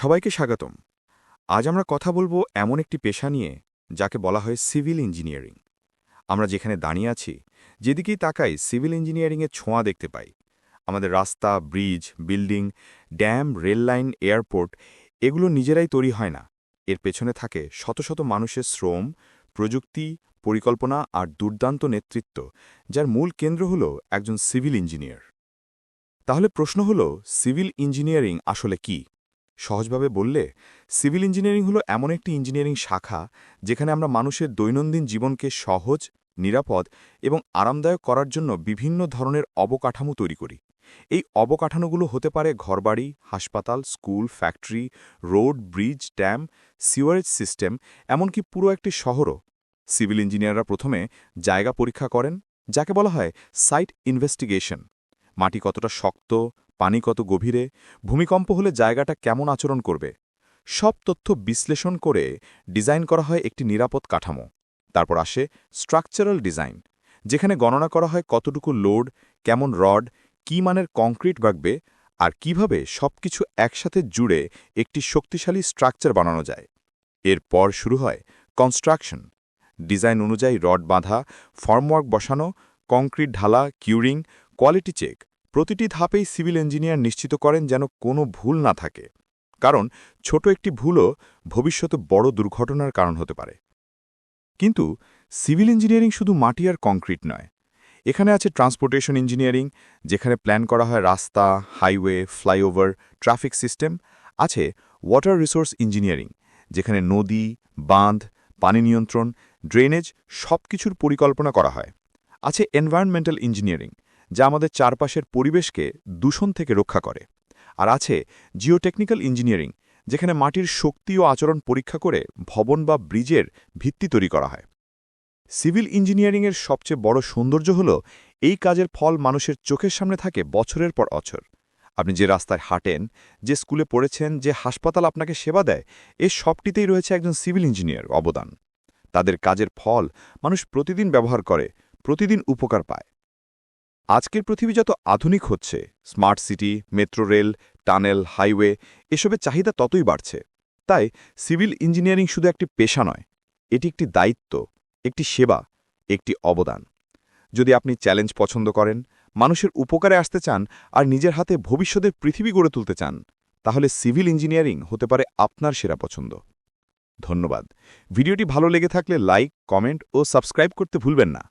সবাইকে স্বাগতম। আজ আমরা কথা বলব এমন একটি পেশা নিয়ে, যাকে বলা হয় সিভিল ইঞ্জিনিয়ারিং। আমরা যেখানে দাঁড়িয়ে আছি, যেদিকেই তাকাই সিভিল ইঞ্জিনিয়ারিংয়ের ছোঁয়া দেখতে পাই। আমাদের রাস্তা, bridge, building, dam, rail line, airport, এগুলো নিজেরাই তৈরি হয় না। এর পেছনে থাকে শত শত মানুষের শ্রম, প্রযুক্তি, পরিকল্পনা আর দুর্দান্ত নেতৃত্ব, যার মূল কেন্দ্র হল একজন সিভিল ইঞ্জিনিয়ার। তাহলে প্রশ্ন হল, সিভিল ইঞ্জিনিয়ারিং আসলে কি? সহজভাবে বললে, সিভিল ইঞ্জিনিয়ারিং হলো এমন একটি ইঞ্জিনিয়ারিং শাখা যেখানে আমরা মানুষের দৈনন্দিন জীবনকে সহজ, নিরাপদ এবং আরামদায়ক করার জন্য বিভিন্ন ধরনের অবকাঠামো তৈরি করি। এই অবকাঠামোগুলো হতে পারে ঘরবাড়ি, হাসপাতাল, school, factory, road, bridge, dam, sewerage system, এমনকি পুরো একটি শহরও। সিভিল ইঞ্জিনিয়াররা প্রথমে জায়গা পরীক্ষা করেন, যাকে বলা হয় সাইট ইনভেস্টিগেশন। মাটি কতটা শক্ত, পানি কত গভীরে, ভূমিকম্প হলে জায়গাটা কেমন আচরণ করবে? সব তথ্য বিশ্লেষণ করে ডিজাইন করা হয় একটি নিরাপদ কাঠামো। তারপর আসে স্ট্রাকচারাল ডিজাইন, যেখানে গণনা করা হয় কতটুকু লোড, কেমন রড, কী মানের কংক্রিট বাগবে আর কীভাবে সবকিছু একসাথে জুড়ে একটি শক্তিশালী স্ট্রাকচার বানানো যায়। এরপর শুরু হয় কনস্ট্রাকশন, ডিজাইন অনুযায়ী রড বাঁধা, ফর্মওয়ার্ক বসানো, কংক্রিট ঢালা, কিউরিং, কোয়ালিটি চেক। প্রতিটি ধাপেই সিভিল ইঞ্জিনিয়ার নিশ্চিত করেন যেন কোনো ভুল না থাকে। কারণ ছোট একটি ভুলও ভবিষ্যতে বড় দুর্ঘটনার কারণ হতে পারে। কিন্তু সিভিল ইঞ্জিনিয়ারিং শুধু মাটি আর কংক্রিট নয়। এখানে আছে ট্রান্সপোর্টেশন ইঞ্জিনিয়ারিং, যেখানে প্ল্যান করা হয় রাস্তা, হাইওয়ে, ফ্লাইওভার, ট্রাফিক সিস্টেম। আছে ওয়াটার রিসোর্স ইঞ্জিনিয়ারিং, যেখানে নদী, বাঁধ, পানি নিয়ন্ত্রণ, ড্রেনেজ সব কিছুর পরিকল্পনা করা হয়। আছে এনভায়রনমেন্টাল ইঞ্জিনিয়ারিং যা আমাদের চারপাশের পরিবেশকে দূষণ থেকে রক্ষা করে। আর আছে জিওটেকনিক্যাল ইঞ্জিনিয়ারিং, যেখানে মাটির শক্তি ও আচরণ পরীক্ষা করে ভবন বা ব্রিজের ভিত্তি তৈরি করা হয়। সিভিল ইঞ্জিনিয়ারিংয়ের সবচেয়ে বড় সৌন্দর্য হল, এই কাজের ফল মানুষের চোখের সামনে থাকে বছরের পর বছর। আপনি যে রাস্তায় হাঁটেন, যে স্কুলে পড়েছেন, যে হাসপাতাল আপনাকে সেবা দেয়, এ সবটিতেই রয়েছে একজন সিভিল ইঞ্জিনিয়ার অবদান। তাদের কাজের ফল মানুষ প্রতিদিন ব্যবহার করে, প্রতিদিন উপকার পায়। আজকের পৃথিবী যত আধুনিক হচ্ছে, smart city, metro rail, tunnel, highway, এসবের চাহিদা ততই বাড়ছে। তাই সিভিল ইঞ্জিনিয়ারিং শুধু একটি পেশা নয়, এটি একটি দায়িত্ব, একটি সেবা, একটি অবদান। যদি আপনি চ্যালেঞ্জ পছন্দ করেন, মানুষের উপকারে আসতে চান আর নিজের হাতে ভবিষ্যতের পৃথিবী গড়ে তুলতে চান, তাহলে সিভিল ইঞ্জিনিয়ারিং হতে পারে আপনার সেরা পছন্দ। ধন্যবাদ। ভিডিওটি ভালো লেগে থাকলে লাইক, কমেন্ট ও সাবস্ক্রাইব করতে ভুলবেন না।